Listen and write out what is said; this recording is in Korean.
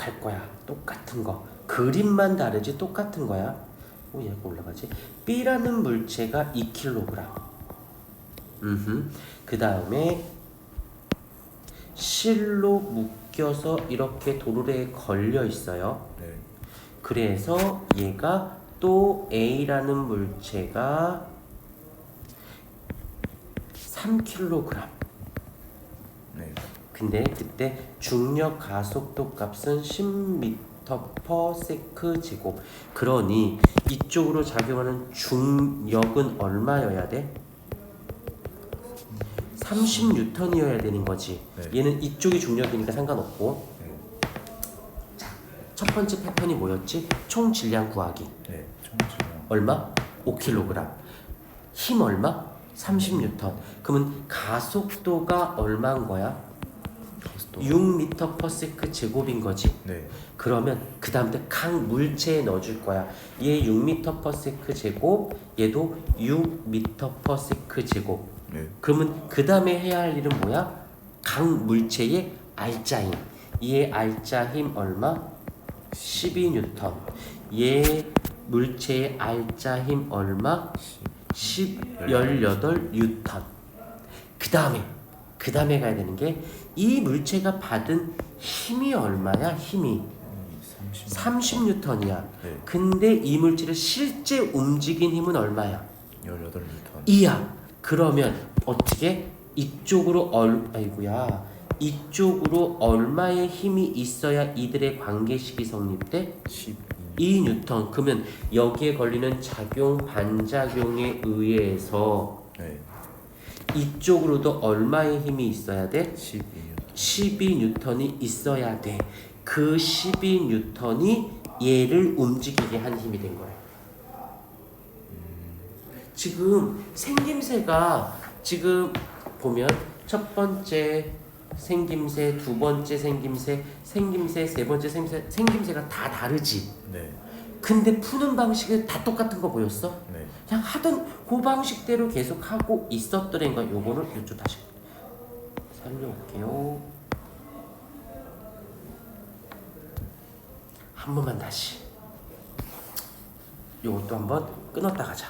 할 거야. 똑같은 거. 그림만 다르지 똑같은 거야. 오, 얘가 올라가지. B라는 물체가 2kg. 음. 그 다음에 실로 묶여서 이렇게 도르래에 걸려 있어요. 네. 그래서 얘가 또 A라는 물체가 3kg. 네. 근데 그때 중력 가속도 값은 10m per sec 제곱. 그러니 이쪽으로 작용하는 중력은 얼마여야 돼? 30N이어야 되는 거지. 네. 얘는 이쪽이 중력이니까 상관없고. 네. 첫 번째 패턴이 뭐였지? 총 질량 구하기. 네. 총 질량. 얼마? 5kg. 힘 얼마? 30N. 그러면 가속도가 얼마인 거야? 가스도. 6m per sec 제곱인 거지. 네. 그러면 그 다음부터 각 물체에 넣어줄 거야. 얘 6m per sec 제곱, 얘도 6m per sec 제곱. 네. 그러면 그 다음에 해야 할 일은 뭐야? 각 물체의 알짜 힘. 얘 알짜 힘 얼마? 12N. 얘 물체의 알짜 힘 얼마? 10, 18N. 그 다음에 그 다음에 가야 되는 게 이 물체가 받은 힘이 얼마야? 힘이 30. 30N이야. 네. 근데 이 물체를 실제 움직인 힘은 얼마야? 18N. 이야. 그러면 어떻게 이쪽으로 얼 아이고야. 이쪽으로 얼마의 힘이 있어야 이들의 관계식이 성립돼? 12. 2뉴턴. 그러면 여기에 걸리는 작용 반작용에 의해서 네. 이쪽으로도 얼마의 힘이 있어야 돼? 12. 12뉴턴이 있어야 돼. 그 12뉴턴이 얘를 움직이게 한 힘이 된 거예요. 지금 생김새가 지금 보면 첫 번째 생김새, 두 번째 생김새, 생김새, 세 번째 생김새, 생김새가 다 다르지. 네. 근데 푸는 방식이 다 똑같은 거 보였어? 네. 그냥 하던 그 방식대로 계속 하고 있었더란 거 요거를 이쪽 다시 살려올게요 한 번만 다시 요것도 한번 끊었다 가자